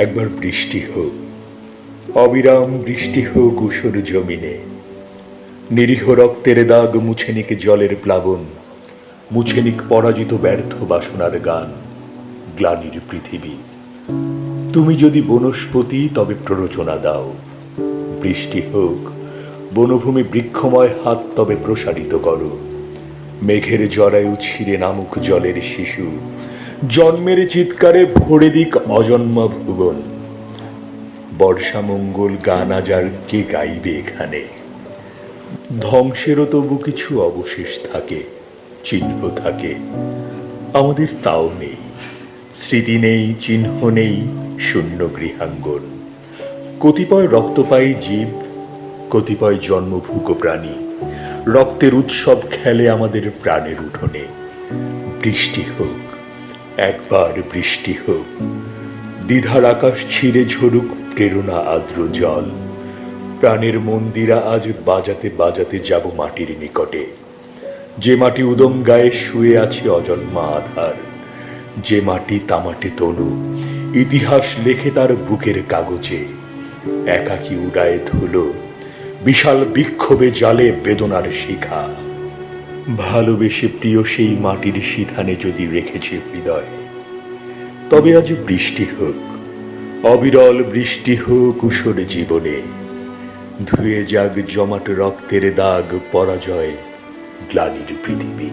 একবার বৃষ্টি হোক, অবিরাম বৃষ্টি হোক উষর জমিনে। নিরীহ রক্তের দাগ মুছে নিক জলের প্লাবন মুছে নিক পরাজিত ব্যর্থ বাসনার গান, গ্লানির পৃথিবী। তুমি যদি বনস্পতি, তবে প্ররোচনা দাও। বৃষ্টি হোক, বনভূমি বৃক্ষময় হাত তবে প্রসারিত করো। মেঘের জরায়ু ছিঁড়ে নামুক জলের শিশু জন্মের চিৎকারে ভরে দিক অজন্মা ভুবন বর্ষামঙ্গল গান আজার কে গাইবে এখানে? ধ্বংসেরও তবু কিছু অবশেষ থাকে, চিহ্ন থাকে। আমাদের তাও নেই, স্মৃতি নেই, চিহ্ন নেই, শূন্য গৃহাঙ্গন। কতিপয় রক্তপায়ী জীব, কতিপয় জন্মভূক প্রাণী। রক্তের উৎসব খেলে আমাদের প্রাণের উঠোনে। বৃষ্টি হোক একবার বৃষ্টি হোক, দ্বিধার আকাশ ছিঁড়ে ঝরুক প্রেরণা আর্দ্র জল। প্রাণের মন্দিরা আজ বাজাতে বাজাতে যাব মাটির নিকটে। যে মাটি উদম গায়ে শুয়ে আছে অজন্মা আধার, যে মাটি তামাটে তনু, ইতিহাস লেখে তার বুকের কাগজে। একাকী উড়ায় ধুলো, বিশাল বিক্ষোভে জালে বেদনার শিখা। ভালোবেসে প্রিয় সেই মাটির সিধানে যদি রেখেছে হৃদয়, তবে আজ বৃষ্টি হোক, অবিরল বৃষ্টি হোক উষর জীবনে, ধুয়ে যাক জমাট রক্তের দাগ পরাজয় গ্লানির পৃথিবী।